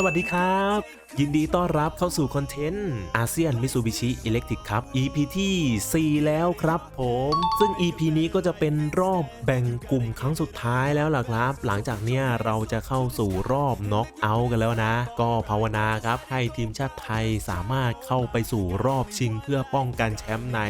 สวัสดีครับ ยินดีต้อนรับเข้าสู่คอนเทนต์อาเซียนมิซูบิชิอิเล็กทริกครับ EP ที่ 4 แล้วครับผม ซึ่ง EP นี้ก็จะเป็นรอบแบ่งกลุ่มครั้งสุดท้ายแล้วล่ะครับ หลังจากเนี้ยเราจะเข้าสู่รอบน็อกเอาท์กันแล้วนะ ก็ภาวนาครับ ให้ทีมชาติไทยสามารถเข้าไปสู่รอบชิงเพื่อป้องกันแชมป์ใน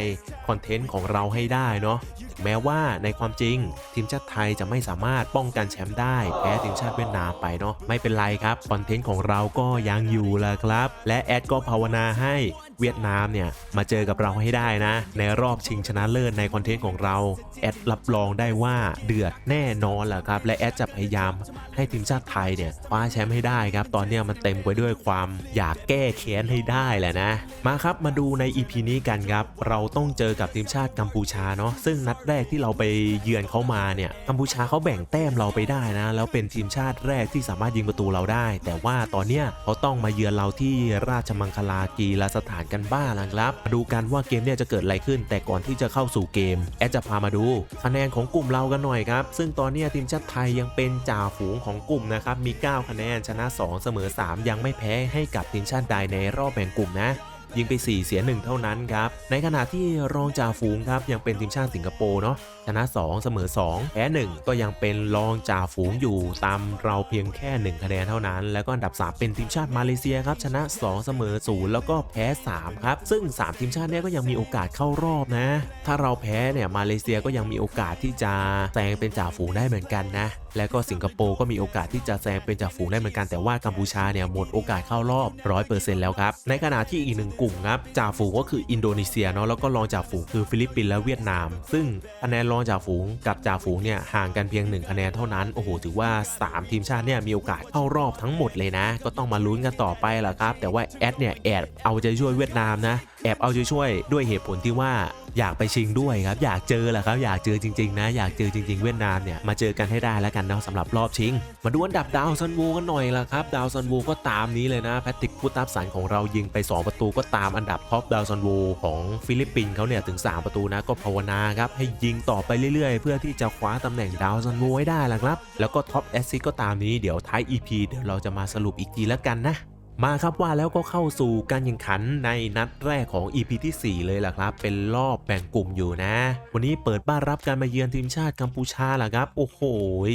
คอนเทนต์ของเราให้ได้เนาะ แม้ว่าในความจริง ทีมชาติไทยจะไม่สามารถป้องกันแชมป์ได้แพ้ทีมชาติเวียดนามไปเนาะไม่เป็นไรครับคอนเทนต์ของเราก็ยังอยู่ละครับ และแอดก็ภาวนาให้เวียดนามเนี่ยมาเจอกับเราให้ได้นะ ในรอบชิงชนะเลิศในคอนเทนต์ของเราแอดรับรองได้ว่าเดือดแน่นอนแหละครับและแอดจะพยายามให้ทีมชาติไทยเนี่ยคว้าแชมป์ให้ได้ครับ ตอนนี้มันเต็มไปด้วยความอยากแก้แค้นให้ได้แหละนะ มาครับมาดูใน EP นี้กันครับ เราต้องเจอกับทีมชาติกัมพูชาเนาะซึ่งนัดแรกที่เราไปเยือนเขามาเนี่ยกัมพูชาเขาแบ่งแต้มเราไปได้นะ แล้วเป็นทีมชาติแรกที่สามารถยิงประตูเราได้ แต่ว่าตอนเนี้ยเขาต้องมาเยือนเราที่ราชมังคลากีฬาสถานกันบ้างนะครับมาดูกันว่าเกมเนี่ยจะเกิดอะไรขึ้น แต่ก่อนที่จะเข้าสู่เกม แอดจะพามาดูคะแนนของกลุ่มเรากันหน่อยครับ ซึ่งตอนเนี้ยทีมชาติไทยยังเป็นจ่าฝูงของกลุ่มนะครับ มี 9 คะแนนชนะ 2 เสมอ 3 ยังไม่แพ้ให้กับทีมชาติใดในรอบแบ่งกลุ่มนะ ยิงไป 4 เสีย 1 เท่านั้นครับ ในขณะที่รองจ่าฝูงครับยังเป็นทีมชาติสิงคโปร์เนาะชนะ 2 เสมอ 2 แพ้ 1 ก็ยังเป็นรองจ่าฝูงอยู่ตามเราเพียงแค่ 1 คะแนนเท่านั้น แล้วก็อันดับ 3 เป็นทีมชาติมาเลเซียครับชนะ 2 เสมอ 0 แล้วก็แพ้ 3 ครับ ซึ่ง 3 ทีมชาติเนี้ยก็ยังมีโอกาสเข้ารอบนะ ถ้าเราแพ้เนี่ยมาเลเซียก็ยังมีโอกาสที่จะแซงเป็นจ่าฝูงได้เหมือนกันนะแล้วก็สิงคโปร์ก็มีโอกาสที่จะแซงเป็นจ่าฝูงได้เหมือนกันแต่ว่ากัมพูชาเนี่ยหมดโอกาสเข้ารอบ 100%แล้วครับ ในขณะที่อีกหนึ่งกลุ่มครับจ่าฝูงก็คืออินโดนีเซียเนาะแล้วก็รองจ่าฝูงคือฟิลิปปินส์และเวียดนาม ซึ่งคะแนนรองจ่าฝูงกับจ่าฝูงเนี่ยห่างกันเพียง 1 คะแนนเท่านั้นโอ้โหถือว่า 3 ทีมชาติเนี่ยมีโอกาสเข้ารอบทั้งหมดเลยนะ ก็ต้องมาลุ้นกันต่อไปแหละครับ แต่ว่าแอดเนี่ยแอบเอาใจช่วยเวียดนามนะแอบเอาใจช่วยด้วยเหตุผลที่ว่าอยากไปชิงด้วยครับ อยากเจอแหละครับ อยากเจอจริง ๆ นะ อยากเจอจริง ๆ เวียดนามเนี่ยมาเจอกันให้ได้แล้วกันเนาะสำหรับรอบชิง มาดูอันดับดาวซันวูกันหน่อยละครับ ดาวซันวูก็ตามนี้เลยนะแพทริกพุตับสันของเรายิงไป 2 ประตูก็ตามอันดับท็อปดาวซันวูของฟิลิปปินส์เขาเนี่ยถึง 3 ประตูนะก็ภาวนาครับให้ยิงต่อไปเรื่อย ๆ เพื่อที่จะคว้าตำแหน่งดาวซันวูให้ได้ละครับ แล้วก็ท็อปแอสซิก็ตามนี้เดี๋ยวท้าย EP เดี๋ยวเราจะมาสรุปอีกทีแล้วกันนะ มาครับว่าแล้วก็เข้าสู่การแข่งขันในนัดแรกของ EP ที่ 4 เลยล่ะครับ เป็นรอบแบ่งกลุ่มอยู่นะ วันนี้เปิดบ้านรับการมาเยือนทีมชาติกัมพูชาล่ะครับ โอ้โห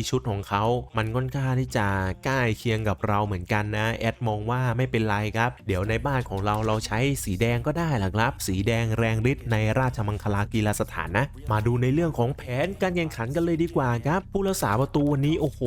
ชุดของเขา มันค่อนข้าที่จะใกล้เคียงกับเราเหมือนกันนะ แอดมองว่าไม่เป็นไรครับ เดี๋ยวในบ้านของเราเราใช้สีแดงก็ได้ล่ะครับ สีแดงแรงฤทธิ์ในราชมังคลากีฬาสถานนะ มาดูในเรื่องของแผนการแข่งขันกันเลยดีกว่าครับ ผู้รักษาประตูวันนี้โอ้โห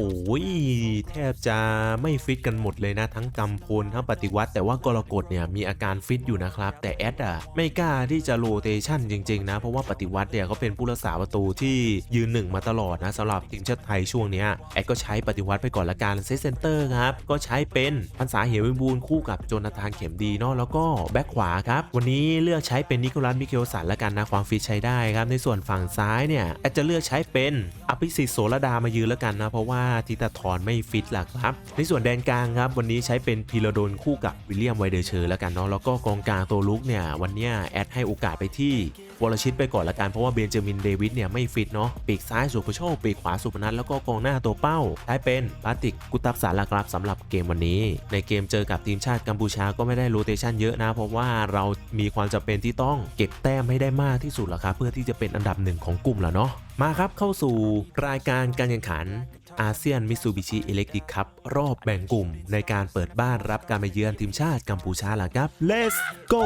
แทบจะไม่ฟิตกันหมดเลยนะ ทั้งกำพลทั้งปฏิวัติ แต่ว่ากรกฎเนี่ยมีอาการฟิตอยู่นะครับ แต่แอดอะไม่กล้าที่จะโรเตชันจริงๆนะ เพราะว่าปฏิวัติเนี่ยเขาเป็นผู้รักษาประตูที่ยืนหนึ่งมาตลอดนะสำหรับทีมชาติไทยช่วงเนี้ยแอดก็ใช้ปฏิวัติไปก่อนละกันเซตเซนเตอร์ครับก็ใช้เป็นพันษาเหวิบูลคู่กับโจนาธานเข็มดีเนาะแล้วก็แบ็คขวาครับวันนี้เลือกใช้เป็นนิโคลัสมิเคลสันละกันนะความฟิตใช้ได้ครับในส่วนฝั่งซ้ายเนี่ยแอดจะเลือกใช้เป็นอภิสิทธิ์โสรดามายืนล้วกันนะเพราะว่าทิตาทรไม่ฟิตหลักครับในส่วนแดนกลางครับวันนี้ใช้เป็นพีระดนคู่กับวิลเลียมไวเดอร์เชอร์แล้วกันเนาะแล้วก็กองกลางตัวลุกเนี่ยวันนี้แอดให้โอกาสไปที่วรชิตไปก่อนละกันเพราะว่าเบนจามินเดวิดเนี่ยไม่ฟิตเนาะปีกซ้ายสุภโชคปีกขวาสุพนัทแล้วก็กองหน้าตัวเป้าใช้เป็นพาติกกุตับสารละครับสำหรับเกมวันนี้ ในเกมเจอกับทีมชาติกัมพูชาก็ไม่ได้โรเตชันเยอะนะ เพราะว่าเรามีความจำเป็นที่ต้องเก็บแต้มให้ได้มากที่สุดละครับเพื่อที่จะเป็นอันดับหนึ่งของกลุ่มแล้วเนาะมาครับเข้าสู่รายการการแข่งขัน อาเซียนมิซูบิชิอิเล็กทริกครับรอบแบ่งกลุ่ม ในการเปิดบ้านรับการมาเยือนทีมชาติกัมพูชาล่ะครับ Let's go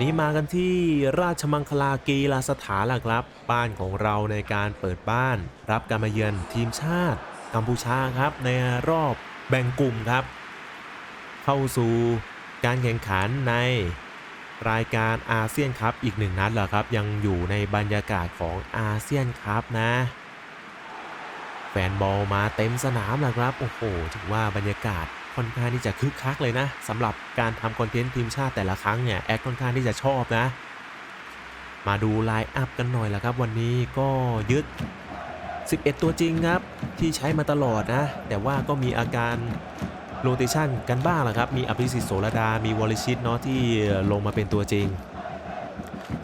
นี้มากันที่ราชมังคลากีฬาสถานล่ะครับ บ้านของเราในการเปิดบ้าน รับการมาเยือนทีมชาติกัมพูชาครับ ในรอบแบ่งกลุ่มครับ เข้าสู่การแข่งขันในรายการอาเซียนคัพอีกหนึ่งนัดแหละครับ ยังอยู่ในบรรยากาศของอาเซียนคัพนะ ฟนบอลมาเต็มสนามแล้วครับ โอ้โหถือว่าบรรยากาศค่อนข้างที่จะคึกคักเลยนะสำหรับการทำคอนเทนต์ทีมชาติแต่ละครั้งเนี่ยแอดค่อนข้างที่จะชอบนะ มาดูไลน์อัพกันหน่อยละครับ วันนี้ก็ยึด 11 ตัวจริงครับ ที่ใช้มาตลอดนะ แต่ว่าก็มีอาการโรเตชันกันบ้างแหละครับ มีอภิสิทธิ์โสรดา มีวอลิชิตเนาะที่ลงมาเป็นตัวจริง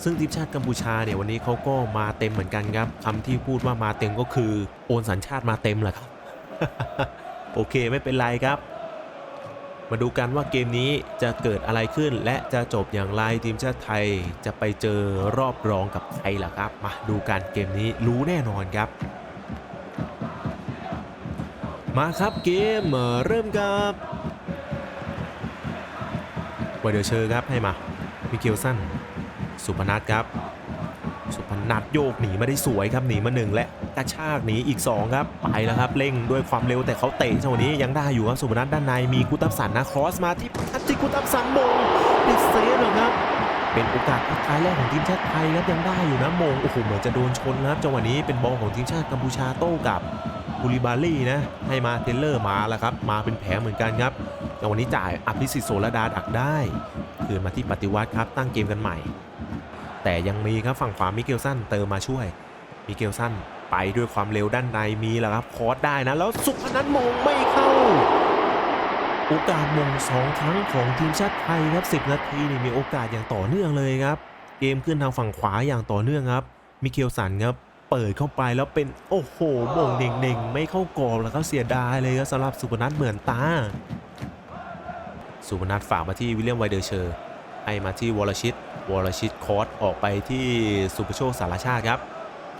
ซึ่งทีมชาติกัมพูชาเนี่ยวันนี้เขาก็มาเต็มเหมือนกันครับคำที่พูดว่ามาเต็มก็คือโอนสัญชาติมาเต็มแหละครับ โอเคไม่เป็นไรครับ มาดูกันว่าเกมนี้จะเกิดอะไรขึ้น และจะจบอย่างไรทีมชาติไทยจะไปเจอรอบรองกับใครล่ะครับ มาดูกันเกมนี้รู้แน่นอนครับมาครับเกมเริ่มครับวเดอร์เชอร์ครับให้มามิเกลสัน สุพนัทครับ สุพนัทโยกหนีมาได้สวยครับหนีมาหนึ่งและกระชากหนีอีก 2 ครับ ไปแล้วครับเร่งด้วยความเร็วแต่เขาเตะจังหวะนี้ยังได้อยู่ครับสุพนัทด้านในมีกุตับสันนะครอสมาที่พัชจิกุตับสันมงติดเซฟเหรอครับเป็นโอกาสท้ายแรกของทีมชาติไทยครับยังได้อยู่นะมงโอ้โหเหมือนจะโดนชนนะครับจังหวะนี้เป็นบอลของทีมชาติกัมพูชาโต้กับบูริบาลี่นะให้มาเทเลอร์มาแล้วครับ มาเป็นแผงเหมือนกันครับจังหวะนี้จ่ายอภิสิทธิ์โสระดาดักได้ คืนมาที่ปฏิวัติครับตั้งเกมกันใหม่ แต่ยังมีครับฝั่งขวามิเกลสันเติมมาช่วย มิเกลสันไปด้วยความเร็วด้านในมีแล้วครับคอร์สได้นะ แล้วสุพนัทมงไม่เข้า โอกาสมงสองครั้งของทีมชาติไทยครับ 10 นาทีนี่มีโอกาสอย่างต่อเนื่องเลยครับ เกมขึ้นทางฝั่งขวาอย่างต่อเนื่องครับ มิเกลสันครับเปิดเข้าไปแล้วเป็นโอ้โหมงเด่งๆ ไม่เข้ากรอบแล้วก็เสียดายเลยครับสำหรับสุพนัทเหมือนตา สุพนัทฝากมาที่วิลเลียมไวเดอร์เชอร์ ให้มาที่วอลชิตวอลชิตคอร์สออกไปที่สุภโชคสารชาติครับ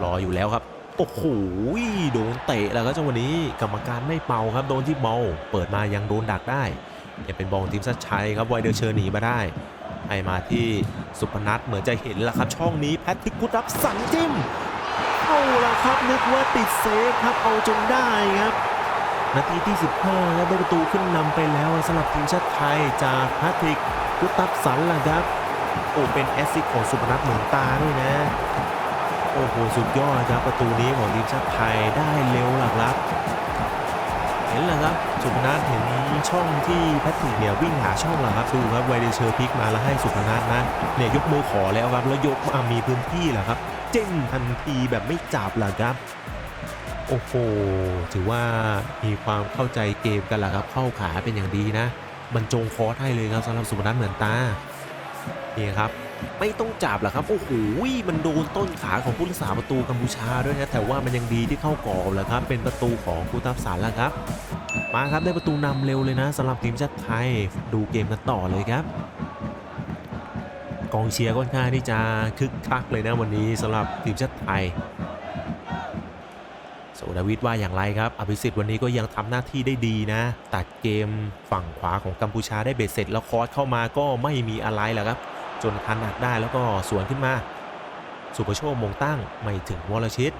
รออยู่แล้วครับ โอ้โห โดนเตะแล้วก็จังหวะนี้กรรมการไม่เป่าครับ โดนที่เมาเปิดมายังโดนดักได้ยังเป็นบอลของทีมชาติไทยครับไวเดอร์เชอร์หนีมาได้ ให้มาที่สุพนัทเหมือนจะเห็นแล้วครับ ช่องนี้แพทริกกุตับสันจิ้มเอาละครับนึกว่าติดเซฟครับเอาจนได้ครับนาทีที่ 15ครับได้ประตูขึ้นนำไปแล้วสำหรับทีมชาติไทยจากแพทริก กุตับสันล่ะครับโอ้เป็นแอสซิสของสุพนัทเหมือนตาด้วยนะ โอ้โหสุดยอดครับประตูนี้ของทีมชาติไทยได้เร็วหลักครับ เห็นแล้วครับสุพนัทเห็นช่องที่แพทริกเนี่ยวิ่งหาช่องหลังครับดูครับไวเดเชอร์พลิกมาแล้วให้สุพนัทนะเนี่ยยกมือขอแล้วครับแล้วยกมามีพื้นที่แหละครับ เจ้งทันทีแบบไม่จับหล่ะครับโอ้โห ถือว่ามีความเข้าใจเกมกันหละครับ เข้าขาเป็นอย่างดีนะ บรรจงคอร์สให้เลยครับสำหรับสุพนัทเหมือนตานี่ครับไม่ต้องจับหรอกครับโอ้โหมันโดนต้นขาของผู้รักษาประตูกัมพูชาด้วยนะแต่ว่ามันยังดีที่เข้ากรอบแหละครับเป็นประตูของกุตับสารแล้วครับ มาครับได้ประตูนำเร็วเลยนะสำหรับทีมชาติไทยดูเกมกันต่อเลยครับ กองเชียร์ค่อนข้างที่จะคึกคักเลยนะวันนี้สำหรับทีมชาติไทย สดาวิดว่าอย่างไรครับ อภิสิทธิ์วันนี้ก็ยังทำหน้าที่ได้ดีนะ ตัดเกมฝั่งขวาของกัมพูชาได้เบ็ดเสร็จแล้วคอร์สเข้ามาก็ไม่มีอะไรแหละครับ จนทันดักได้แล้วก็สวนขึ้นมา สุภโชคมงตั้งไม่ถึงวรชิต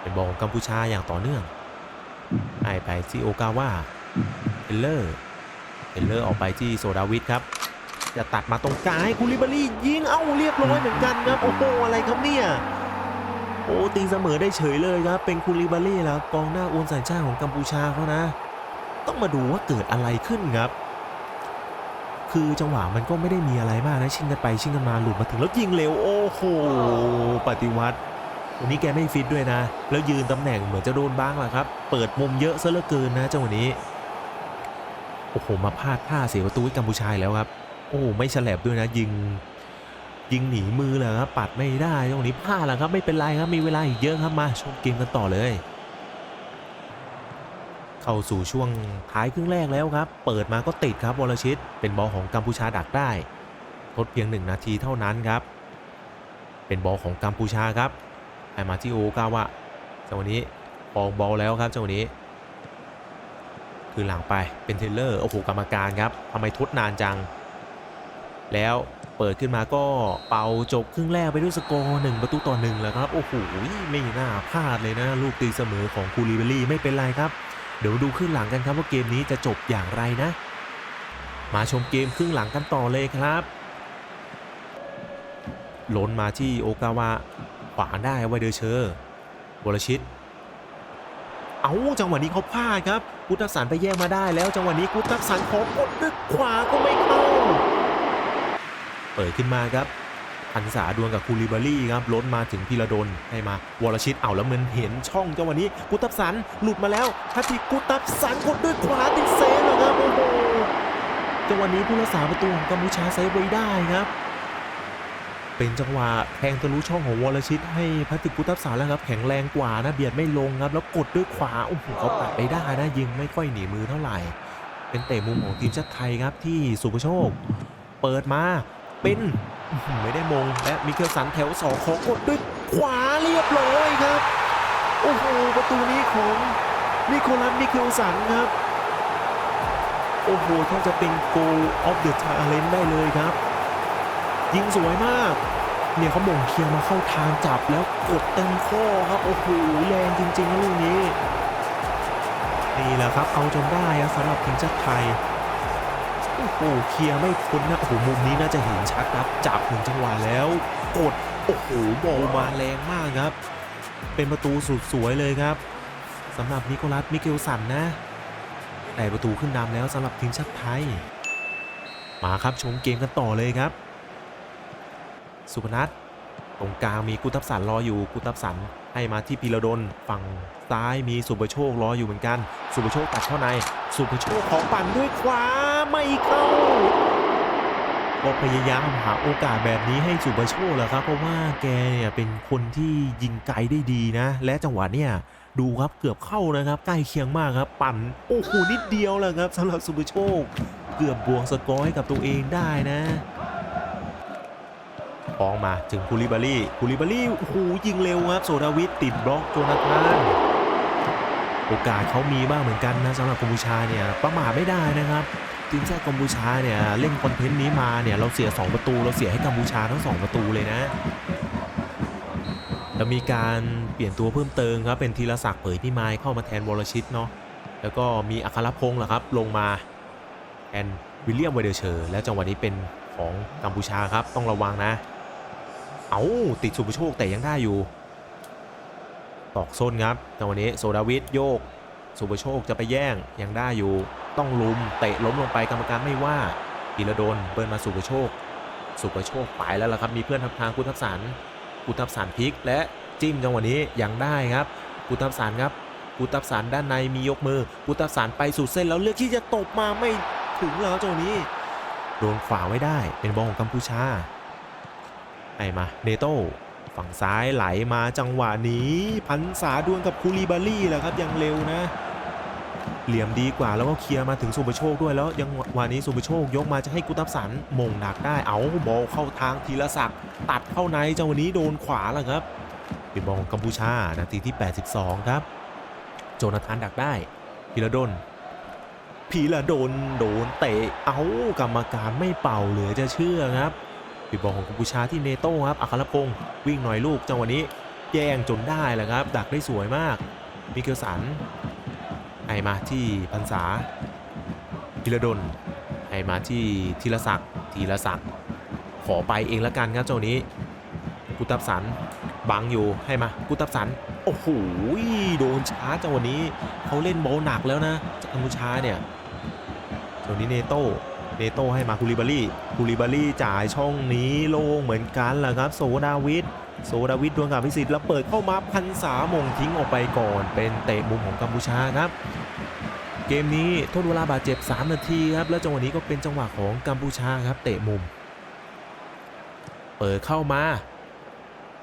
เป็นบอลของกัมพูชาอย่างต่อเนื่องให้ไปที่โอกาว่าเอลเลอร์เอลเลอร์ออกไปที่โซดาวิดครับจะตัดมาตรงกลางให้คูลิบารี่ยิงเอ้าเรียบร้อยเหมือนกันครับโอ้โหอะไรครับเนี่ย โอ้ตีเสมอได้เฉยเลยครับ เป็นคูลิบารี่แล้วกองหน้าโอนสัญชาติของกัมพูชาเขานะ ต้องมาดูว่าเกิดอะไรขึ้นครับ คือจังหวะมันก็ไม่ได้มีอะไรมากนะชิงกันไปชิงกันมาหลุดมาถึงแล้วยิงเร็วโอ้โหปฏิวัติวันนี้แกไม่ฟิตด้วยนะ แล้วยืนตำแหน่งเหมือนจะโดนบ้างแหละครับ เปิดมุมเยอะซะเหลือเกินนะจังหวะนี้โอ้โหมาพลาดท่าเสียประตูให้กัมพูชาแล้วครับ โอ้ไม่ฉลบด้วยนะยิง ยิงหนีมือเลยครับปัดไม่ได้ตรงนี้พลาดแล้วครับไม่เป็นไรครับมีเวลาอีกเยอะครับมาชมเกมกันต่อเลย เข้าสู่ช่วงท้ายครึ่งแรกแล้วครับ เปิดมาก็ติดครับวรชิต เป็นบอลของกัมพูชาดักได้ทดเพียง 1 นาทีเท่านั้นครับ เป็นบอลของกัมพูชาครับให้มาที่โอกาวะจังหวะนี้ปองบอลแล้วครับจังหวะนี้ คือหลังไปเป็นเทเลอร์โอ้โหกรรมการครับทำไมทดนานจัง แล้ว เปิดขึ้นมาก็เป่าจบครึ่งแรกไปด้วยสกอร์หนึ่งประตูต่อหนึ่งแล้วครับ โอ้โหไม่น่าพลาดเลยนะ ลูกตีเสมอของคูลิเบลี่ไม่เป็นไรครับ เดี๋ยวดูครึ่งหลังกันครับว่าเกมนี้จะจบอย่างไรนะ มาชมเกมครึ่งหลังกันต่อเลยครับล้นมาที่โอกาวะขวางได้ไวเดอร์เชอร์วรชิต เอาจังหวะนี้เขาพลาดครับ กุตักสันไปแย่งมาได้แล้วจังหวะนี้กุตักสันขอกดด้วยขวาก็ไม่เข้า เปิดขึ้นมาครับพันษาดวลกับคูลิบารี่ครับล้นมาถึงพีระดลให้มาวรชิตเอาแล้วมันเห็นช่องจังหวะนี้กุตับสันหลุดมาแล้วทัทีกุตับสันกดด้วยขวาติดเซฟแล้วครับโอ้โหจังหวะนี้ผู้รักษาประตูของกัมพูชาเซฟไว้ได้ครับเป็นจังหวะแทงทะลุช่องของวรชิต ให้พัติกุตับสันแล้วครับแข็งแรงกว่านะเบียดไม่ลงครับแล้วกดด้วยขวาโอ้โหเขาปัดไปได้นะยิงไม่ค่อยหนีมือเท่าไหร่ เป็นเตะมุมของทีมชาติไทยครับที่สุภโชค เปิดมา ป็นไม่ได้มงและมิเคลสันแถวสองของกดด้วยขวาเรียบร้อยครับ โอ้โห ประตูนี้ของนิโคลัสมิเคลสันครับ โอ้โหแทบจะเป็นโกลออฟเดอะชาเลนได้เลยครับ ยิงสวยมากเนี่ยเขาหม่งเคลียร์มาเข้าทางจับแล้วกดเต็มข้อครับ โอ้โหแรงจริงๆนะลูกนี้ นี่แหละครับเอาจนได้ครับสำหรับทีมชาติไทย โอ้โหเคลียร์ไม่พ้นนะโอ้โหมุมนี้น่าจะเห็นชัดครับจับหนึ่งจังหวะแล้วกดโอ้โหบอลมาแรงมากครับ เป็นประตูสุดสวยเลยครับสำหรับนิโคลัสมิเกลสันนะได้ประตูขึ้นนำแล้วสำหรับทีมชาติไทย มาครับชมเกมกันต่อเลยครับ สุพนัทตรงกลางมีกุตับสันรออยู่กุตับสัน ให้มาที่พีระดลฝั่งซ้ายมีสุประโชครออยู่เหมือนกัน สุประโชคตัดเข้าใน สุประโชคของปั่นด้วยขวาไม่เข้าก็พยายามหาโอกาสแบบนี้ให้สุประโชคแหละครับ เพราะว่าแกเนี่ยเป็นคนที่ยิงไกลได้ดีนะ และจังหวะเนี่ยดูครับเกือบเข้านะครับ ใกล้เคียงมากครับ ปั่นโอ้โหนิดเดียวแหละครับสำหรับสุประโชค เกือบบวกสกอร์ให้กับตัวเองได้นะ ฟองมาถึงคูลิบารี่คูลิบารี่โอ้โหยิงเร็วครับโซดาวิดติดบล็อกโจนาธานโอกาสเขามีบ้างเหมือนกันนะสำหรับกัมพูชาเนี่ยประมาทไม่ได้นะครับทีมชาติกัมพูชาเนี่ยเล่นคอนเทนต์นี้มาเนี่ยเราเสีย 2 ประตู เราเสียให้กัมพูชาทั้ง 2 ประตูเลยนะแล้วมีการเปลี่ยนตัวเพิ่มเติมครับเป็นธีรศักดิ์เผยพิมายเข้ามาแทนวรชิตเนาะแล้วก็มีอัครพงศ์ล่ะครับลงมาแทนวิลเลียมไวเดอร์เชอร์และจังหวะนี้เป็นของกัมพูชาครับต้องระวังนะ เอาติดสุภโชคแต่ยังได้อยู่ ตอกส้นครับจังหวะนี้โซดาวิดโยก สุภโชคจะไปแย่งยังได้อยู่ ต้องลุมเตะล้มลงไปกรรมการไม่ว่าปีระดนเบิร์นมาสุภโชค สุภโชคไปแล้วล่ะครับมีเพื่อนทับทางกุทับสันกุทับสันพลิกและจิ้มจังหวะนี้ยังได้ครับกุทับสันครับกุทับสันด้านในมียกมือกุทับสันไปสุดเส้นแล้วเลือกที่จะตบมาไม่ถึงแล้วจังหวะนี้โดนขวาไว้ได้เป็นบอลของกัมพูชา ไอ้มาเนโต้ฝั่งซ้ายไหลมาจังหวะนี้พันษาดวลกับคูลีบารี่แหละครับยังเร็วนะ เหลี่ยมดีกว่าแล้วก็เคลียร์มาถึงสุปโชคด้วยแล้วยังวันนี้สุปโชคยกมาจะให้กุตับสันมงดักได้เอาบอลเข้าทางธีรศักดิ์ตัดเข้าในจังหวะนี้โดนขวาแล้วครับเป็นบอลของกัมพูชานาทีที่ 82 ครับ โจนาธานดักได้พีระดนพีระดนโดนเตะเอากรรมการไม่เป่าเหลือจะเชื่อครับ ป็นบอลของกัมพูชาที่เนโต้ครับอัครพงศ์วิ่งหน่อยลูกจังหวะนี้แย่งจนได้แหละครับ ดักได้สวยมากมิเกลสันให้มาที่พันษาพิรดลให้มาที่ธีรศักดิ์ธีรศักดิ์ขอไปเองละกันครับเจ้านี้กุตับสันบังอยู่ให้มากุตับสันโอ้โหโดนช้าจังหวะนี้เขาเล่นบอลหนักแล้วนะจากกัมพูชาเนี่ยเจ้านี้เนโต้ เนโต้ให้มาคูลิบารี่คูลิบารี่จ่ายช่องนี้โล่งเหมือนกันแหละครับ โซดาวิดโซดาวิดดวงกับพิสิทธิ์แล้วเปิดเข้ามาพันษามงทิ้งออกไปก่อน เป็นเตะมุมของกัมพูชาครับ เกมนี้ทดเวลาบาดเจ็บ 3 นาทีครับ แล้วจังหวะนี้ก็เป็นจังหวะของกัมพูชาครับ เตะมุม เปิดเข้ามา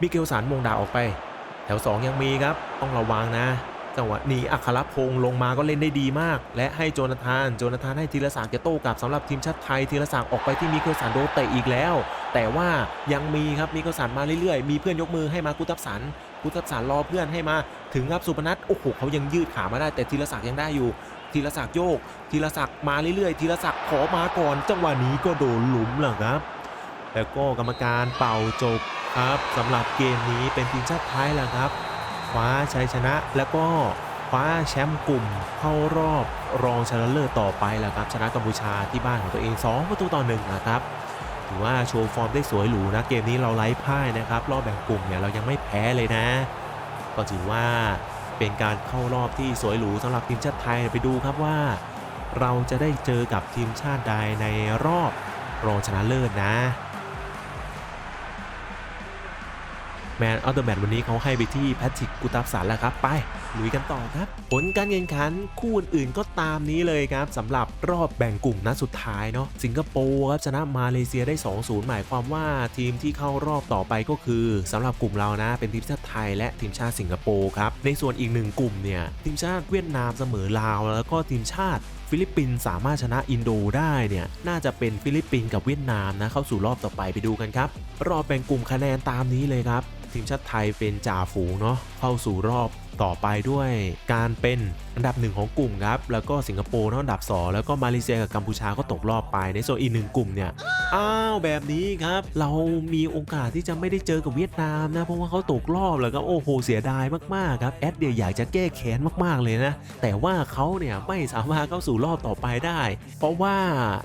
มิเกลสันมงดาออกไป แถว 2 ยังมีครับ ต้องระวังนะ จังหวะนี้อัครพงศ์ลงมาก็เล่นได้ดีมาก และให้โจนาธาน โจนาธานให้ธีรศักดิ์จะโต้กลับสำหรับทีมชาติไทยธีรศักดิ์ออกไปที่มิเกลสันโดเตะอีกแล้ว แต่ว่ายังมีครับมิเกลสันมาเรื่อยๆ มีเพื่อนยกมือให้มากุตับสันกุตับสันรอเพื่อนให้มา ถึงครับสุพนัทโอ้โหเขายังยืดขามาได้แต่ธีรศักดิ์ยังได้อยู่ธีรศักดิ์โยกธีรศักดิ์มาเรื่อยๆธีรศักดิ์ขอมาก่อน จังหวะนี้ก็โดนหลุมแหละครับแล้วก็กรรมการเป่าจบครับสำหรับเกมนี้เป็นทีมชาติไทยแหละครับ คว้าชัยชนะ แล้วก็คว้าแชมป์กลุ่มเข้ารอบรองชนะเลิศต่อไปแหละครับชนะกัมพูชาที่บ้านของตัวเอง 2 ประตูต่อหนึ่งนะครับถือว่าโชว์ฟอร์มได้สวยหรูนะเกมนี้เราไร้พ่ายนะครับ รอบแบ่งกลุ่มเนี่ยเรายังไม่แพ้เลยนะ ก็ถือว่าเป็นการเข้ารอบที่สวยหรูสำหรับทีมชาติไทยไปดูครับว่า เราจะได้เจอกับทีมชาติใดในรอบรองชนะเลิศนะ แมนออเดอร์แมนวันนี้เขาให้ไปที่แพทริกกุตับสันแล้วครับ ไปลุยกันต่อครับ ผลการแข่งขันคู่อื่นก็ตามนี้เลยครับสำหรับรอบแบ่งกลุ่มนัดสุดท้ายเนาะสิงคโปร์ครับชนะมาเลเซียได้ 2-0 หมายความว่าทีมที่เข้ารอบต่อไปก็คือสำหรับกลุ่มเรานะ เป็นทีมชาติไทยและทีมชาติสิงคโปร์ครับ ในส่วนอีกหนึ่งกลุ่มเนี่ยทีมชาติเวียดนามเสมอลาว แล้วก็ทีมชาติฟิลิปปินส์สามารถชนะอินโดได้เนี่ยน่าจะเป็นฟิลิปปินส์กับเวียดนามนะเข้าสู่รอบต่อไปไปดูกันครับรอบแบ่งกลุ่มคะแนนตามนี้เลยครับ ทีมชาติไทยเป็นจ่าฝูงเนาะเข้าสู่รอบต่อไปด้วยการเป็นอันดับหนึ่งของกลุ่มครับ แล้วก็สิงคโปร์เนาะอันดับ 2 แล้วก็มาเลเซียกับกัมพูชาก็ตกรอบไปในส่วนอีกหนึ่งกลุ่มเนี่ย อ้าวแบบนี้ครับ เรามีโอกาสที่จะไม่ได้เจอกับเวียดนามนะ เพราะว่าเขาตกรอบแล้วก็โอ้โหเสียดายมากๆครับแอดเดียอยากจะแก้แค้นมากๆเลยนะ แต่ว่าเขาเนี่ยไม่สามารถเข้าสู่รอบต่อไปได้ เพราะว่า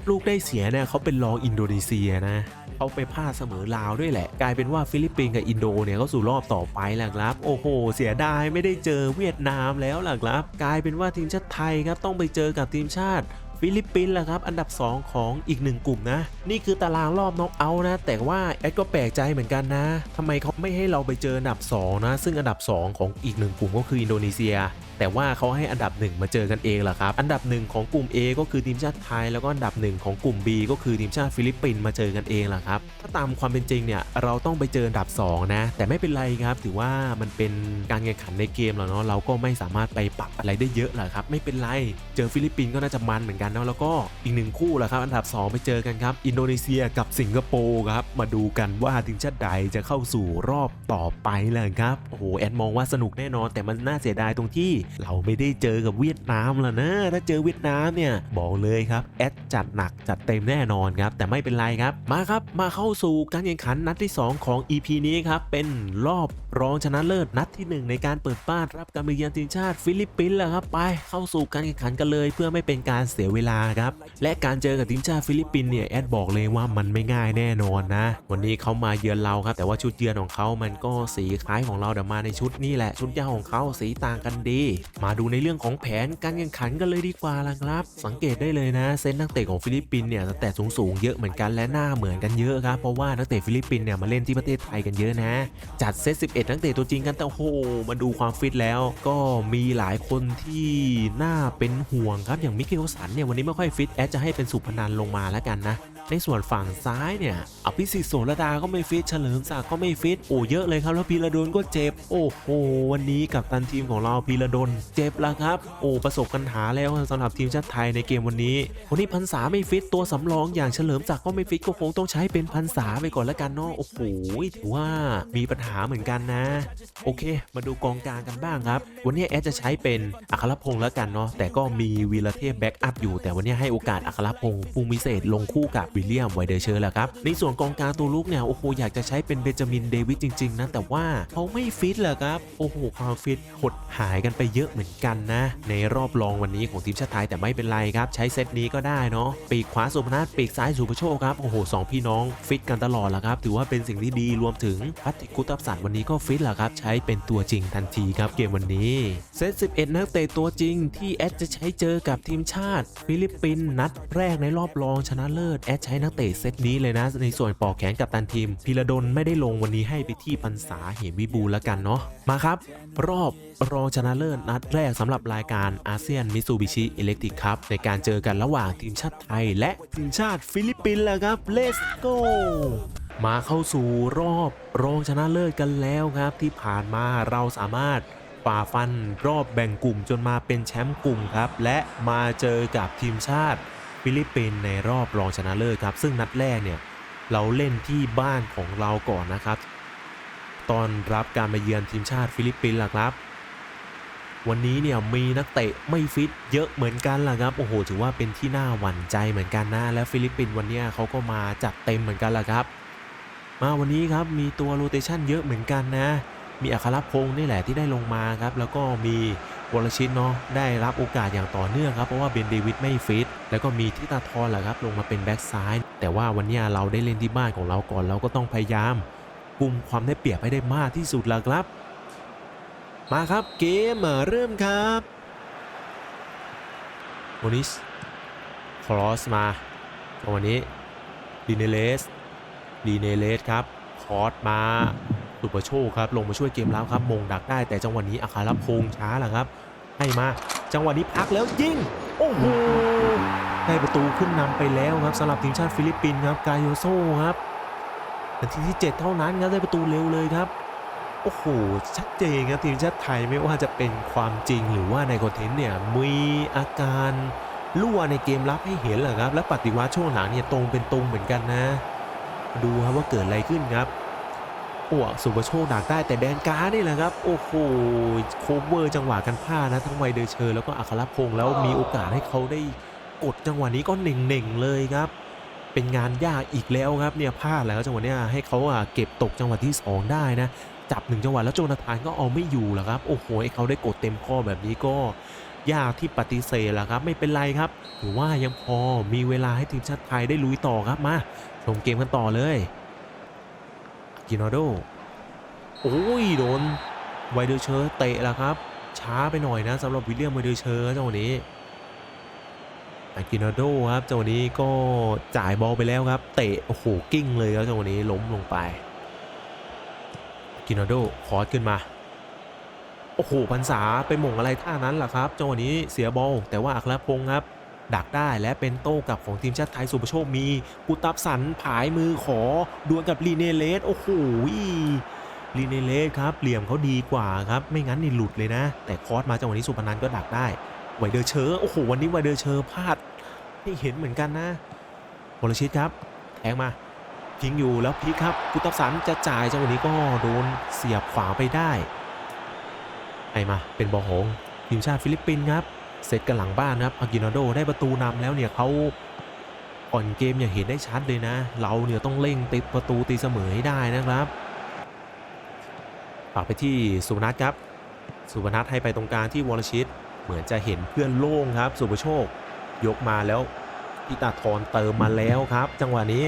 ลูกได้เสียเนี่ยเขาเป็นรองอินโดนีเซียนะ เขาไปพลาดเสมอลาวด้วยแหละ กลายเป็นว่าฟิลิปปินส์กับอินโดเนี่ยเขาสู่รอบต่อไปแล้วครับ โอ้โห เสียดายไม่ได้เจอเวียดนามแล้วล่ะครับ กลายเป็นว่าทีมชาติไทยครับต้องไปเจอกับทีมชาติฟิลิปปินส์แหละครับ อันดับ 2 ของอีกหนึ่งกลุ่มนะ นี่คือตารางรอบน็อกเอาท์นะ แต่ว่าแอดก็แปลกใจเหมือนกันนะทำไมเขาไม่ให้เราไปเจออันดับ 2 นะ ซึ่งอันดับ 2 ของอีกหนึ่งกลุ่มก็คืออินโดนีเซีย แต่ว่าเขาให้อันดับ 1 มาเจอกันเองล่ะครับ อันดับ 1 ของกลุ่ม A ก็คือทีมชาติไทย แล้วก็อันดับ 1 ของกลุ่ม B ก็คือทีมชาติฟิลิปปินส์มาเจอกันเองล่ะครับ ถ้าตามความเป็นจริงเนี่ยเราต้องไปเจออันดับ 2 นะ แต่ไม่เป็นไรครับ ถือว่ามันเป็นการแข่งขันในเกมแล้วเนาะ เราก็ไม่สามารถไปปรับอะไรได้เยอะหรอกครับ ไม่เป็นไร เจอฟิลิปปินส์ก็น่าจะมันเหมือนกันเนาะ แล้วก็อีกหนึ่งคู่แหละครับ อันดับ 2 ไปเจอกันครับ อินโดนีเซียกับสิงคโปร์ครับ มาดูกันว่าทีมชาติใดจะเข้าสู่รอบต่อไปเลยครับ โอ้โห แอดมองว่าสนุกแน่นอน แต่มันน่าเสียดายตรงที่เราไม่ได้เจอกับเวียดนามแล้วนะ ถ้าเจอเวียดนามเนี่ยบอกเลยครับแอดจัดหนักจัดเต็มแน่นอนครับ แต่ไม่เป็นไรครับ มาครับมาเข้าสู่การแข่งขันนัดที่ 2 ของ EP นี้ครับ เป็นรอบรองชนะเลิศนัดที่ 1 ในการเปิดบ้านรับการมาเยือนทีมชาติฟิลิปปินส์แล้วครับไปเข้าสู่การแข่งขันกันเลย เพื่อไม่เป็นการเสียเวลาครับและการเจอกับทีมชาติฟิลิปปินส์เนี่ยแอดบอกเลยว่ามันไม่ง่ายแน่นอนนะ วันนี้เขามาเยือนเราครับแต่ว่าชุดเยือนของเขามันก็สีคล้ายของเราแต่มาในชุดนี่แหละชุดเยือนของเขาสีต่างกันดีมาดูในเรื่องของแผนการแข่งขันกันเลยดีกว่าล่ะครับ สังเกตได้เลยนะเซนนักเตะของฟิลิปปินส์เนี่ยแตทสูงๆเยอะเหมือนกันและหน้าเหมือนกันเยอะครับเพราะว่านักเตะฟิลิปปินส์เนี่ยมาเล่นที่ประเทศไทยกันเยอะนะ จัดเซต 11 นักเตะตัวจริงกันแต่โอ้โหมาดูความฟิตแล้ว ก็มีหลายคนที่น่าเป็นห่วงครับอย่างมิเกลสันเนี่ยวันนี้ไม่ค่อยฟิตแอดจะให้เป็นสุพนันลงมาแล้วกันนะ ในส่วนฝั่งซ้ายเนี่ยอภิสิทธิ์โสรดาก็ไม่ฟิตเฉลิมศักดิ์ก็ไม่ฟิตโอ้เยอะเลยครับแล้วพีระดนก็เจ็บ โอ้โหวันนี้กับตันทีมของเราพีระดนเจ็บแล้วครับ โอ้ประสบปัญหาแล้วสำหรับทีมชาติไทยในเกมวันนี้วันนี้พันษาไม่ฟิตตัวสำรองอย่างเฉลิมศักดิ์ก็ไม่ฟิตก็คงต้องใช้เป็นพันษาไปก่อนแล้วกันเนาะโอ้โหถือว่ามีปัญหาเหมือนกันนะ โอเค มาดูกองกลางกันบ้างครับ วันนี้แอดจะใช้เป็นอัครพงษ์แล้วกันเนาะแต่ก็มีวีรเทพแบ็กอัพอยู่ แต่วันนี้ให้โอกาสอัครพงษ์ภูมิเศษลงคู่กับวิลเลียมไวเดอร์เชอร์แล้วครับในส่วนกองกลางตัวลูกเนี่ยโอ้โหอยากจะใช้เป็นเบนจามินเดวิดจริง ๆนะแต่ว่าเขาไม่ฟิตเหรอครับโอ้โหความฟิตหดหายกันไปเยอะเหมือนกันนะ ในรอบรองวันนี้ของทีมชาติไทยแต่ไม่เป็นไรครับใช้เซตนี้ก็ได้เนาะปีกขวาสุพนัทปีกซ้ายสุภโชคครับโอ้โหสองพี่น้องฟิตกันตลอดแล้วครับถือว่าเป็นสิ่งที่ดีรวมถึงพัติกุตับสันวันนี้ก็ฟิตแหละครับใช้เป็นตัวจริงทันทีครับเกมวันนี้เซต11 นักเตะตัวจริงที่แอดจะใช้เจอกับทีมชาติ ฟิลิปปินส์นัดแรกในรอบรองชนะเลิศแอดใช้นักเตะเซตนี้เลยนะ ในส่วนปอกแขนกับตันทีมพีระดนไม่ได้ลงวันนี้ให้ไปที่พันษาเหมวิบูลแล้วกันเนาะมาครับ รอบรองชนะเลิศนัดแรกสำหรับรายการอาเซียนมิซูบิชิอิเล็กทริกครับในการเจอกันระหว่างทีมชาติไทย และทีมชาติฟิลิปปินส์แล้วครับ Let's go มาเข้าสู่รอบรองชนะเลิศกันแล้วครับ ที่ผ่านมาเราสามารถฝ่าฟันรอบแบ่งกลุ่มจนมาเป็นแชมป์กลุ่มครับ และมาเจอกับทีมชาติ ฟิลิปปินส์ในรอบรองชนะเลิศครับ ซึ่งนัดแรกเนี่ยเราเล่นที่บ้านของเราก่อนนะครับ ตอนรับการมาเยือนทีมชาติฟิลิปปินส์ล่ะครับ วันนี้เนี่ยมีนักเตะไม่ฟิตเยอะเหมือนกันล่ะครับ โอ้โห ถือว่าเป็นที่น่าหวั่นใจเหมือนกันนะ และฟิลิปปินส์วันนี้เขาก็มาจัดเต็มเหมือนกันล่ะครับ มาวันนี้ครับมีตัวโรเตชันเยอะเหมือนกันนะ มีอัครพงศ์นี่แหละที่ได้ลงมาครับ แล้วก็มี วรชิตเนาะได้รับโอกาสอย่างต่อเนื่องครับเพราะว่าเบนเดวิดไม่ฟิตแล้วก็มีทิตาทรแหละครับลงมาเป็นแบ็กซ้ายแต่ว่าวันนี้เราได้เล่นที่บ้านของเราก่อนเราก็ต้องพยายามกุมความได้เปรียบให้ได้มากที่สุดละครับ มาครับเกมเริ่มครับโมนิสครอสมาวันนี้ดีเนเลสดีเนเลสครับคอร์สมา สุประโชคครับลงมาช่วยเกมแล้วครับมงดักได้แต่จังหวะนี้อาคารพงษ์ช้าแหละครับ ให้มาจังหวะนี้พักแล้วยิงโอ้โหได้ประตูขึ้นนำไปแล้วครับสำหรับทีมชาติฟิลิปปินส์ครับกายโยโซครับนาทีที่ 7 เท่านั้นครับได้ประตูเร็วเลยครับโอ้โหชัดเจนครับทีมชาติไทยไม่ว่าจะเป็นความจริงหรือว่าในคอนเทนต์เนี่ยมีอาการรั่วในเกมรับให้เห็นเหรอครับ และปฏิวัติช่วงหลังเนี่ยตรงเป็นตรงเหมือนกันนะ ดูครับว่าเกิดอะไรขึ้นครับ โอ้สุภโชคดักได้แต่แดนการ์นี่แหละครับ โอ้โหโคเวอร์จังหวะกันพลาดนะ ทั้งไวเดอร์เชอร์แล้วก็อัครพงษ์แล้วมีโอกาสให้เขาได้กดจังหวะนี้ก็เน่งๆเลยครับ เป็นงานยากอีกแล้วครับเนี่ยพลาดแล้วจังหวะเนี้ยให้เขาอะเก็บตกจังหวะที่ 2 ได้นะ จับหนึ่งจังหวะแล้วโจนาธานก็เอาไม่อยู่แหละครับ โอ้โหให้เขาได้กดเต็มข้อแบบนี้ก็ยากที่ปฏิเสธแหละครับ ไม่เป็นไรครับถือว่ายังพอมีเวลาให้ทีมชาติไทยได้ลุยต่อครับมาชมเกมกันต่อเลย กินาโดโอ้ยโดนไวเดอร์เชอร์เตะแล้วครับ ช้าไปหน่อยนะสำหรับวิลเลียมไวเดอร์เชอร์จังหวะนี้อากินาโดครับจังหวะนี้ก็จ่ายบอลไปแล้วครับ เตะโอ้โหกิ้งเลยครับจังหวะนี้ล้มลงไปกินาโดคอร์สขึ้นมาโอ้โหพันษาไปหม่งอะไรท่านั้นล่ะครับจังหวะนี้เสียบอลแต่ว่าอัครพงศ์ครับ ดักได้และเป็นโต้กลับของทีมชาติไทยสุประโชคมีกุตับสันผายมือขอดวลกับลีเนเลสโอ้โหลีเนเลสครับเหลี่ยมเขาดีกว่าครับ ไม่งั้นนี่หลุดเลยนะ แต่คอร์สมาจังหวะนี้สุพนันก็ดักได้ไวเดอร์เชอร์โอ้โหวันนี้ไวเดอร์เชอร์พลาดให้เห็นเหมือนกันนะบอลชิตครับแทงมาทิ้งอยู่แล้วพลิกครับกุตับสันจะจ่ายจังหวะนี้ก็โดนเสียบขวาไปได้ไอมาเป็นบอลของทีมชาติฟิลิปปินส์ครับ เซตกันหลังบ้านครับอากินาโดได้ประตูนำแล้วเนี่ยเขาอ่อนเกมอย่างเห็นได้ชัดเลยนะ เราเนี่ยต้องเร่งติดประตูตีเสมอให้ได้นะครับฝากไปที่สุพนัทครับ สุพนัทให้ไปตรงกลางที่วอลชิต เหมือนจะเห็นเพื่อนโล่งครับ สุประโชค ยกมาแล้วพิตาทรเติมมาแล้วครับ จังหวะนี้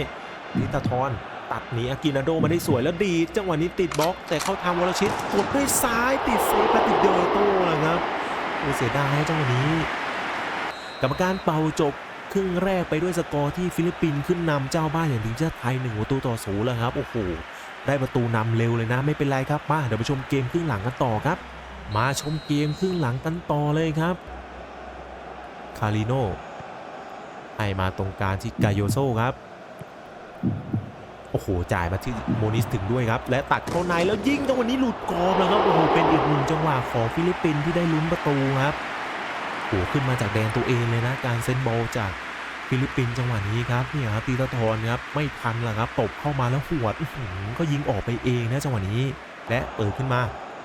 พิตาทรตัดหนีอากินาโดมาได้สวยแล้วดี จังหวะนี้ติดบล็อก แต่เข้าทางวรชิตกดด้วยซ้ายติดเซฟและติดเดโต้เลยครับ โอ้เสียดายเจังหวะนี้กรรมการเป่าจบครึ่งแรกไปด้วยสกอร์ที่ฟิลิปปินส์ขึ้นนำเจ้าบ้านอย่างทีมชาติไทยหนึ่งประตูต่อศูนย์แล้วครับโอ้โหได้ประตูนำเร็วเลยนะไม่เป็นไรครับมาเดี๋ยวไปชมเกมครึ่งหลังกันต่อครับ มาชมเกมครึ่งหลังกันต่อเลยครับคาริโนให้มาตรงกลางที่กาโยโซครับ โอ้โหจ่ายมาที่โมนิสถึงด้วยครับ และตัดเข้าในแล้วยิงจังหวะนี้หลุดกรอบแล้วครับ โอ้โห เป็นอีกหนึ่งจังหวะของฟิลิปปินส์ที่ได้ลุ้นประตูครับโอ้โหขึ้นมาจากแดนตัวเองเลยนะ การเซนบอลจากฟิลิปปินส์จังหวะนี้ครับเนี่ยครับตีตะทอนครับไม่ทันละครับตบเข้ามาแล้วหวดก็ยิงออกไปเองนะจังหวะนี้ และเปิดขึ้นมา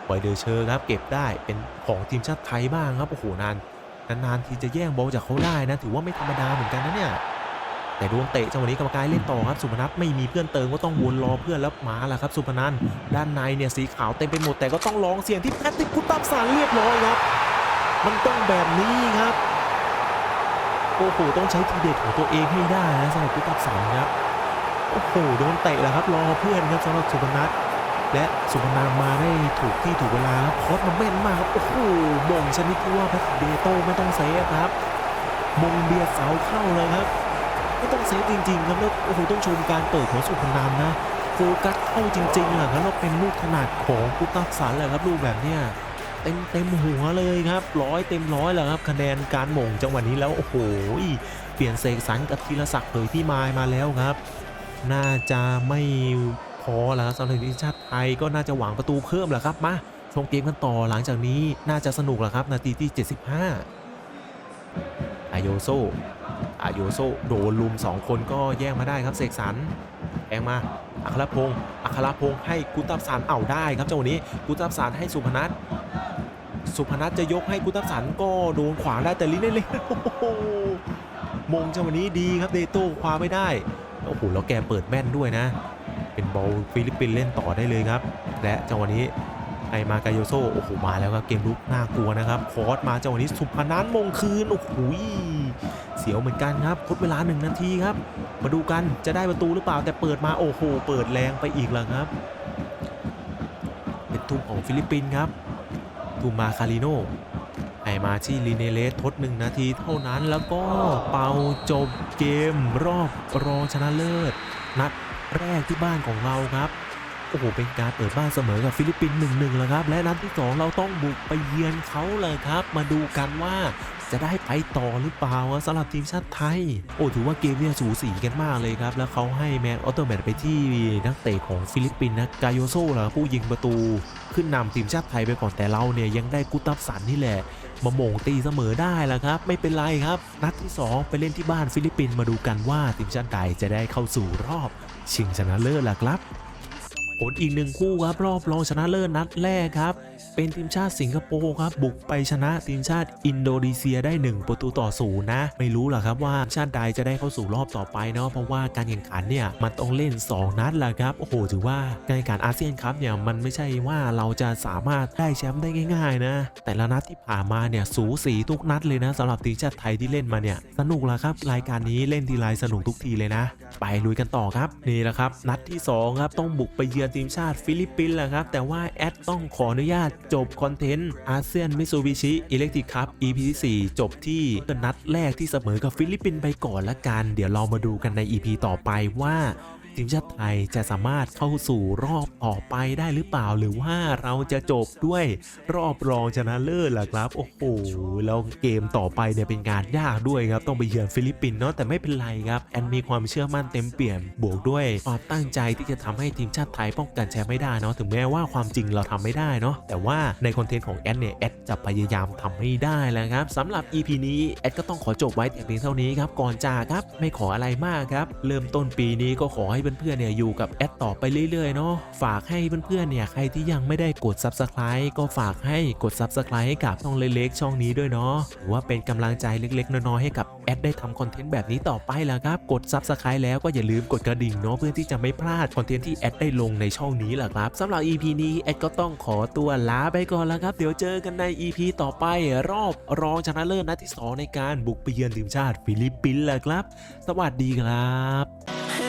ไวเดอร์เชอร์ครับ เก็บได้เป็นของทีมชาติไทยบ้างครับโอ้โหนานนานๆทีจะแย่งบอลจากเขาได้นะ ถือว่าไม่ธรรมดาเหมือนกันนะเนี่ย แต่ดวงเตะจังหวะนี้กรรมการเล่นต่อครับสุพนัทไม่มีเพื่อนเติมก็ต้องวนรอเพื่อนแล้วมาล้วครับ สุพนันด้านในเนี่ยสีขาวเต็มไปหมดแต่ก็ต้องลองเสียงที่แพทริกพุตตับสารเรียบร้อยครับ มันต้องแบบนี้ครับโอ้โหต้องใช้ทีเด็ดของตัวเองให้ได้นะสำหรับพุตตับสารครับโอ้โหโดนเตะแล้วครับรอเพื่อนครับสำหรับสุพนัทและสุพนันมาได้ถูกที่ถูกเวลาครับโคอสมันแม่นมากครับโอ้โหบ่งชนิดที่ว่าแพทเดโต้ไม่ต้องเซฟครับมงเบียดเสาเข้าเลยครับ เซฟจริงๆครับแล้วโอ้โหต้องชมการเปิดของสุพนันนะโฟกัสเข้าจริงๆแหละครับแล้วเป็นลูกขนาดของพุตักสันแหละครับลูกแบบเนี้ยเต็มเต็มหัวเลยครับร้อยเต็มร้อยแล้วครับคะแนนการหม่งจังหวะนี้แล้วโอ้โหเปลี่ยนเสกสรรกับธีรศักดิ์เผยที่มายมาแล้วครับ น่าจะไม่พอแล้วสำหรับทีมชาติไทยก็น่าจะหวังประตูเพิ่มแหละครับมาชมเกมกันต่อหลังจากนี้น่าจะสนุกแหละครับนาทีที่ 75 อายโยโซ อาโยโซโดนลุม 2 คนก็แย่งมาได้ครับเสกสรรแย่งมาอัครพงศ์อัครพงศ์ให้กุตับสันเอาได้ครับจังหวะนี้กุตับสันให้สุพนัทสุพนัทจะยกให้กุตับสันก็โดนขวางได้แต่ลิ้นเล่นๆโมงจังหวะนี้ดีครับเดโต้คว้าไม่ได้โอ้โหแล้วแกเปิดแม่นด้วยนะ เป็นบอลฟิลิปปินส์เล่นต่อได้เลยครับ และจังหวะนี้ ไอมากาโยโซโอ้โหมาแล้วครับเกมลุกน่ากลัวนะครับคอร์สมาจังหวะนี้สุพนัทมงคืนโอ้โหเสียวเหมือนกันครับทดเวลาหนึ่งนาทีครับ มาดูกันจะได้ประตูหรือเปล่าแต่เปิดมาโอ้โหเปิดแรงไปอีกแล้วครับ เป็นทุ่มของฟิลิปปินส์ครับทุ่มมาคาริโนไอมาที่ลีเนเลสทดหนึ่งนาทีเท่านั้นแล้วก็เป่าจบเกมรอบรองชนะเลิศ นัดแรกที่บ้านของเราครับ โอ้โหเป็นการเปิดบ้านเสมอกับฟิลิปปินส์หนึ่งหนึ่งแล้วครับ และนัดที่ 2 เราต้องบุกไปเยือนเขาเลยครับ มาดูกันว่าจะได้ไปต่อหรือเปล่าอะสำหรับทีมชาติไทย โอ้ถือว่าเกมเนี่ยสูสีกันมากเลยครับ แล้วเขาให้แมนออโตแมตไปที่นักเตะของฟิลิปปินส์นะกายโยโซ่ล่ะผู้ยิงประตูขึ้นนำทีมชาติไทยไปก่อนแต่เราเนี่ยยังได้กุตับสันนี่แหละมาโม่งตีเสมอได้แล้วครับ ไม่เป็นไรครับ นัดที่ 2 ไปเล่นที่บ้านฟิลิปปินส์มาดูกันว่าทีมชาติใดจะได้เข้าสู่รอบ ชิงชนะเลิศล่ะครับ ผลอีกหนึ่งคู่ครับรอบรองชนะเลิศนัดแรกครับ เป็นทีมชาติสิงคโปร์ครับบุกไปชนะทีมชาติอินโดนีเซียได้ 1 ประตูต่อศูนย์นะ ไม่รู้หรอกครับว่าชาติใดจะได้เข้าสู่รอบต่อไปเนาะเพราะว่าการแข่งขันเนี่ยมันต้องเล่น 2 นัดแหละครับโอ้โหถือว่าการแข่งขันอาเซียนครับเนี่ยมันไม่ใช่ว่าเราจะสามารถได้แชมป์ได้ง่ายๆนะแต่ละนัดที่ผ่านมาเนี่ยสูสีทุกนัดเลยนะสำหรับทีมชาติไทยที่เล่นมาเนี่ยสนุกละครับ รายการนี้เล่นทีไรสนุกทุกทีเลยนะ ไปลุยกันต่อครับนี่แหละครับ นัดที่สองครับต้องบุกไปเยือนทีมชาติฟิลิปปินส์แหละครับแต่ว่าแอดต้องขออนุญาต จบคอนเทนต์อาเซียนมิซูบิชิอิเล็กทริกคัพ EP ที่4จบที่นัดแรกที่เสมอกับฟิลิปปินส์ไปก่อนละกัน เดี๋ยวเรามาดูกันใน EP ต่อไปว่า ทีมชาติไทยจะสามารถเข้าสู่รอบต่อไปได้หรือเปล่า หรือว่าเราจะจบด้วยรอบรองชนะเลิศล่ะครับ โอ้โหแล้วเกมต่อไปเนี่ยเป็นงานยากด้วยครับ ต้องไปเยือนฟิลิปปินส์เนาะแต่ไม่เป็นไรครับแอนมีความเชื่อมั่นเต็มเปี่ยมบวกด้วยความตั้งใจที่จะทำให้ทีมชาติไทยป้องกันแชมป์ไม่ได้เนาะถึงแม้ว่าความจริงเราทำไม่ได้เนาะแต่ว่าในคอนเทนต์ของแอดเนี่ยแอดจะพยายามทำให้ได้แล้วครับสำหรับ EP นี้แอดก็ต้องขอจบไว้แต่เพียงเท่านี้ครับก่อนจากครับไม่ขออะไรมากครับเริ่มต้นปีนี้ก็ขอให้เพื่อนๆเนี่ยอยู่กับแอดต่อไปเรื่อยๆเนาะฝากให้เพื่อนๆเนี่ยใครที่ยังไม่ได้กด Subscribe ก็ฝากให้กด Subscribe ให้กับช่องเล็กๆช่องนี้ด้วยเนาะถือว่าเป็นกำลังใจเล็กๆน้อยๆให้กับแอดได้ทำคอนเทนต์แบบนี้ต่อไปแล้วครับกด Subscribe แล้วก็อย่าลืมกดกระดิ่งเนาะเพื่อที่จะไม่พลาดคอนเทนต์ที่แอดได้ลงในช่องนี้แหละครับสำหรับ EP นี้แอดก็ต้องขอตัวลาไปก่อนแล้วครับเดี๋ยวเจอกันใน EP ต่อไปรอบรองชนะเลิศนัดที่สองในการบุกไปเยือนทีมชาติฟิลิปปินส์แหละครับ สวัสดีครับ